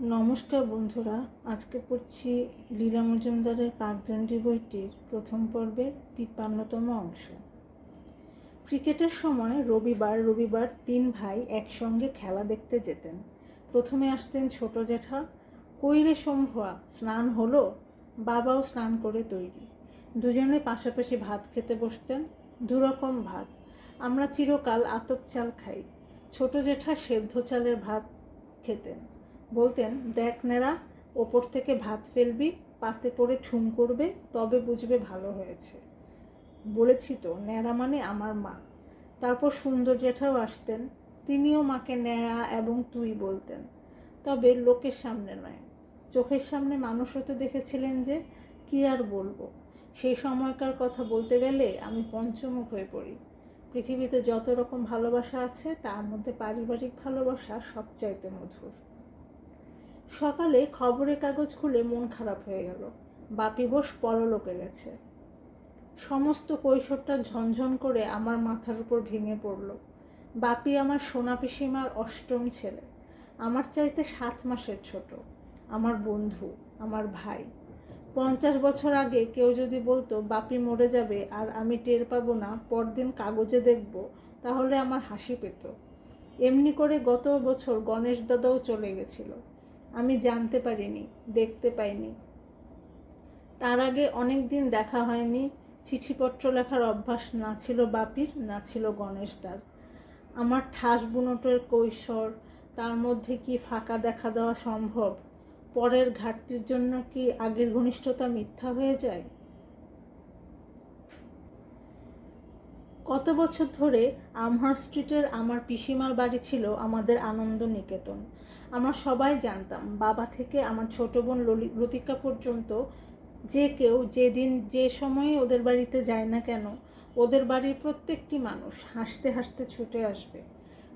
নমস্কার বন্ধুরা, আজকে পড়ছি লীলা মজুমদারের কাকদণ্ডী বইটির প্রথম পর্বের তিপ্পান্নতম অংশ। ক্রিকেটের সময় রবিবার রবিবার তিন ভাই একসঙ্গে খেলা দেখতে যেতেন। প্রথমে আসতেন ছোট জেঠা, কইরে শম্ভুয়া স্নান হলো? বাবাও স্নান করে তৈরি। দুজনে পাশাপাশি ভাত খেতে বসতেন, দুরকম ভাত, আমরা চিরকাল আতপ চাল খাই। ছোট জেঠা সেদ্ধ চালের ভাত খেতেন। বলতেন, দেখ নেড়া, ওপর থেকে ভাত ফেলবি, পাতে পড়ে ঠুম করবে, তবে বুঝবে ভালো হয়েছে। বলেছি তো ন্যাড়া মানে আমার মা। তারপর সুন্দর জেঠাও আসতেন, তিনিও মাকে ন্যাড়া এবং তুই বলতেন। তবে লোকের সামনে নয়, চোখের সামনে মানুষ হতে দেখেছিলেন যে, কি আর বলব? সেই সময়কার কথা বলতে গেলে আমি পঞ্চমুখ হয়ে পড়ি। পৃথিবীতে যত রকম ভালোবাসা আছে, তার মধ্যে পারিবারিক ভালোবাসা সবচাইতে মধুর। সকালে খবরের কাগজ খুলে মন খারাপ হয়ে গেল। বাপি বোস পরলোকে গেছে। সমস্ত কৈশোরটা ঝনঝন করে আমার মাথার উপর ভেঙে পড়ল। বাপি আমার সোনা পিসিমার অষ্টম ছেলে। আমার চাইতে সাত মাসের ছোট। আমার বন্ধু, আমার ভাই। পঞ্চাশ বছর আগে কেউ যদি বলতো, বাপি মরে যাবে আর আমি টের পাবো না, পরদিন কাগজে দেখব, তাহলে আমার হাসি পেত। এমনি করে গত বছর গণেশ দাদাও চলে গেছিল। আমি জানতে পারিনি, দেখতে পাইনি। তার আগে অনেক দিন দেখা হয়নি, চিঠিপত্র লেখার অভ্যাস না ছিল বাপির, না ছিল গণেশদার আমার ঠাস বুনোটের কৈশোর, তার মধ্যে কি ফাঁকা দেখা দেওয়া সম্ভব? পরের ঘাটতির জন্য কি আগের ঘনিষ্ঠতা মিথ্যা হয়ে যায়? কত বছর ধরে আমহার স্ট্রিটের আমার পিসিমার বাড়ি ছিল আমাদের আনন্দ নিকেতন আমরা সবাই জানতাম, বাবা থেকে আমার ছোট বোন লতিকা পর্যন্ত যে কেউ যেদিন যে সময়ে ওদের বাড়িতে যায় না কেন, ওদের বাড়ির প্রত্যেকটি মানুষ হাসতে হাসতে ছুটে আসবে।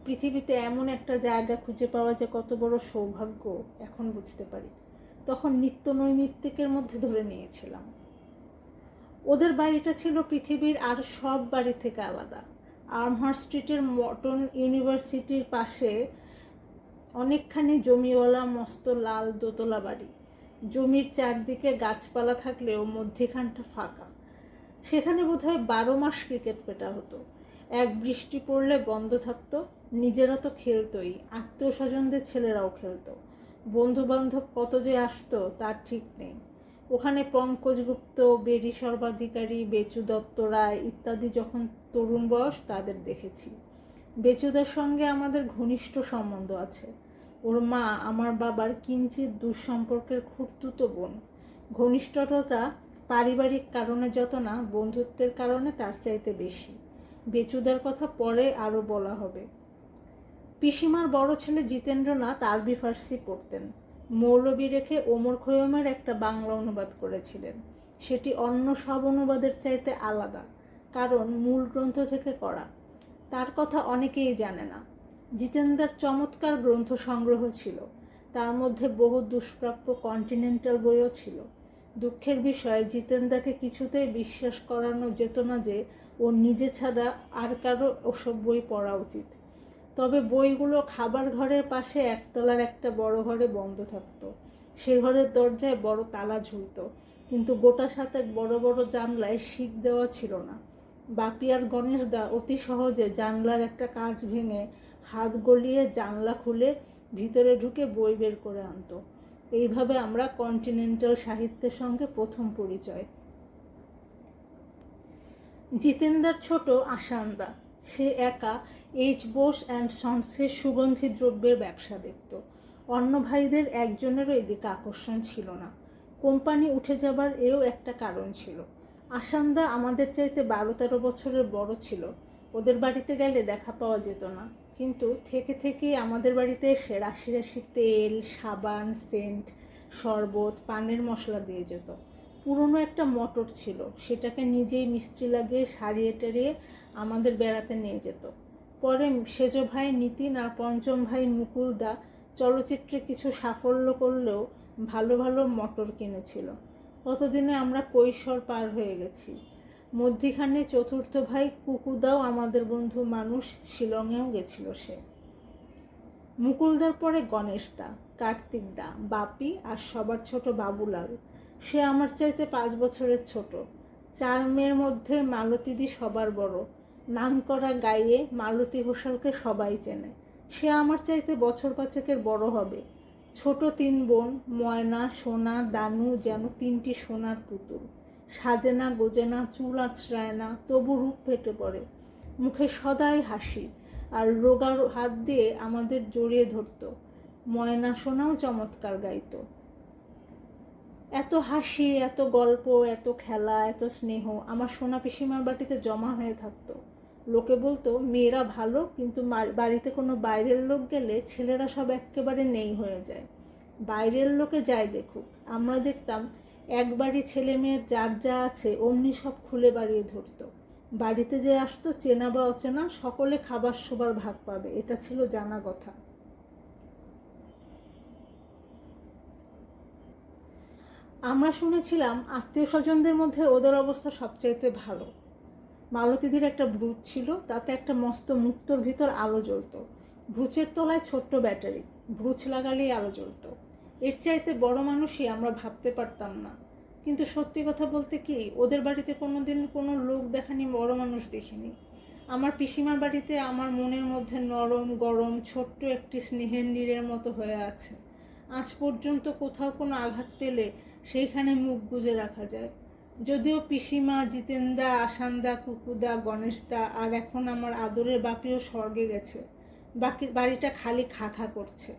পৃথিবীতে এমন একটা জায়গা খুঁজে পাওয়া যে কত বড় সৌভাগ্য এখন বুঝতে পারি। তখন নিত্য নৈমিত্তিকের মধ্যে ধরে নিয়েছিলাম। ওদের বাড়িটা ছিল পৃথিবীর আর সব বাড়ি থেকে আলাদা। আর্মহার স্ট্রিটের মটন ইউনিভার্সিটির পাশে অনেকখানি জমিওয়ালা, মস্ত লাল দোতলা বাড়ি। জমির চারদিকে গাছপালা থাকলেও মধ্যিখানটা ফাঁকা। সেখানে বোধহয় বারো মাস ক্রিকেট পেটা হতো। এক বৃষ্টি পড়লে বন্ধ থাকতো, নিজেরা তো খেলতোই আত্মীয় স্বজনদের ছেলেরাও খেলতো। বন্ধু বান্ধব কত যে আসতো, তার ঠিক নেই। ওখানে পঙ্কজ গুপ্ত, বেরি সর্বাধিকারী, বেচু দত্ত রায় ইত্যাদি যখন তরুণ বয়স তাদের দেখেছি। বেচুদের সঙ্গে আমাদের ঘনিষ্ঠ সম্বন্ধ আছে। ওর মা আমার বাবার কিঞ্চিত দুঃসম্পর্কের খুঁড়তুতো বোন। ঘনিষ্ঠতা পারিবারিক কারণে যত না, বন্ধুত্বের কারণে তার চাইতে বেশি। বেচুদার কথা পরে আরও বলা হবে। পিসিমার বড় ছেলে জিতেন্দ্রনাথ আরবি ফার্সি পড়তেন। মৌলবী রেখে ওমর খৈয়মের একটা বাংলা অনুবাদ করেছিলেন। সেটি অন্য সব অনুবাদের চাইতে আলাদা, কারণ মূল গ্রন্থ থেকে করা। তার কথা অনেকেই জানে না। জিতেন্দার চমৎকার গ্রন্থ সংগ্রহ ছিল। তার মধ্যে বহু দুষ্প্রাপ্য কন্টিনেন্টাল বইও ছিল। দুঃখের বিষয়ে, জিতেন্দাকে কিছুতেই বিশ্বাস করানো যেত না যে ও নিজে ছাড়া আর কারও ওসব বই পড়া উচিত। তবে বইগুলো খাবার ঘরের পাশে একতলার একটা বড় ঘরে বন্ধ থাকতো। সে ঘরের দরজায় বড় তালা ঝুলত, কিন্তু গোটা সাথে বড় বড় জানলায় শিক দেওয়া ছিল না। বাপি আর গণেশ দা অতি সহজে জানলার একটা কাজ ভেঙে হাত গলিয়ে জানলা খুলে ভিতরে ঢুকে বই বের করে আনতো। এইভাবে আমরা কন্টিনেন্টাল সাহিত্যের সঙ্গে প্রথম পরিচয়। জিতেন্দার ছোট আশান্দা, সে একা এইচ বোস অ্যান্ড সন্সের সুগন্ধি দ্রব্যের ব্যবসা দেখত। অন্য ভাইদের একজনেরও এদিকে আকর্ষণ ছিল না। কোম্পানি উঠে যাবার এও একটা কারণ ছিল। আসান্দা আমাদের চাইতে বারো তেরো বছরের বড় ছিল। ওদের বাড়িতে গেলে দেখা পাওয়া যেত না। কিন্তু থেকে থেকেই আমাদের বাড়িতে এসে রাশি রাশি তেল, সাবান, সেন্ট, শরবত, পানের মশলা দিয়ে যেত। পুরনো একটা মটর ছিল। সেটাকে নিজেই মিস্ত্রি লাগিয়ে সারিয়ে টারিয়ে আমাদের বেড়াতে নিয়ে যেত। পরে সেজ ভাই নিতিন আর পঞ্চম ভাই মুকুলদা চলচ্চিত্রে কিছু সাফল্য করলেও ভালো ভালো মটর কিনেছিল। ততদিনে আমরা কৈশোর পার হয়ে গেছি। মধ্যিখানে চতুর্থ ভাই কুকুদাও আমাদের বন্ধু মানুষ, শিলংয়েও গেছিল সে। মুকুলদার পরে গণেশ দা কার্তিক দা বাপি আর সবার ছোট বাবুলাল। সে আমার চাইতে পাঁচ বছরের ছোট। চার মেয়ের মধ্যে মালতীদি সবার বড়। নাম করা গাইয়ে মালতী ঘোষালকে সবাই চেনে। সে আমার চাইতে বছর পাঁচেকের বড় হবে। ছোট তিন বোন, ময়না, সোনা, দানু যেন তিনটি সোনার পুতুল। সাজে না গোজে না চুল আঁচড়ায় না, তবু রূপ ফেটে পড়ে। মুখে সদাই হাসি আর রোগার হাত দিয়ে আমাদের জড়িয়ে ধরতো। ময়না সোনাও চমৎকার গাইত। এত হাসি, এত গল্প, এত খেলা, এত স্নেহ আমার সোনা পিসিমার বাটিতে জমা হয়ে থাকতো। লোকে বলতো, মেয়েরা ভালো, কিন্তু বাড়িতে কোনো বাইরের লোক গেলে ছেলেরা সব একেবারে নেই হয়ে যায়। বাইরের লোকে যাই দেখুক। আমরা দেখতাম একবারই ছেলে মেয়ের যার যা আছে অমনি সব খুলে বাড়িয়ে ধরতো। বাড়িতে যে আসতো চেনা বা অচেনা, সকলে খাবার সবার ভাগ পাবে, এটা ছিল জানা কথা। আমরা শুনেছিলাম আত্মীয় স্বজনদের মধ্যে ওদের অবস্থা সবচাইতে ভালো। মালতীদির একটা ব্রুচ ছিল, তাতে একটা মস্ত মুক্তর ভিতর আলো জ্বলতো। ব্রুচের তলায় ছোট্ট ব্যাটারি ব্রুচ লাগালেই আলো জ্বলতো। এর চাইতে বড় মানুষই আমরা ভাবতে পারতাম না। কিন্তু সত্যি কথা বলতে কি, ওদের বাড়িতে কোনো দিন কোনো লোক দেখানি বড় মানুষ দেখিনি। আমার পিসিমার বাড়িতে আমার মনের মধ্যে নরম, গরম, ছোট্ট একটি স্নেহের নীরের মতো হয়ে আছে। আজ পর্যন্ত কোথাও কোনো আঘাত পেলে সেইখানে মুখ গুজে রাখা যায়। যদিও পিসিমা, জিতেন্দা আসান্দা কুকুদা, গণেশদা আর এখন আমার আদরের বাপিও স্বর্গে গেছে। বাকি বাড়িটা খালি খা খা করছে।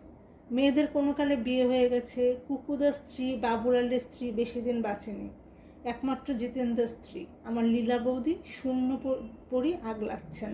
মেয়েদের কোনো কালে বিয়ে হয়ে গেছে। কুকুদার স্ত্রী, বাবুলালের স্ত্রী বেশি দিন বাঁচেনি। একমাত্র জিতেন্দার স্ত্রী। আমার লীলা বৌদি শূন্য পরি আগলাচ্ছেন।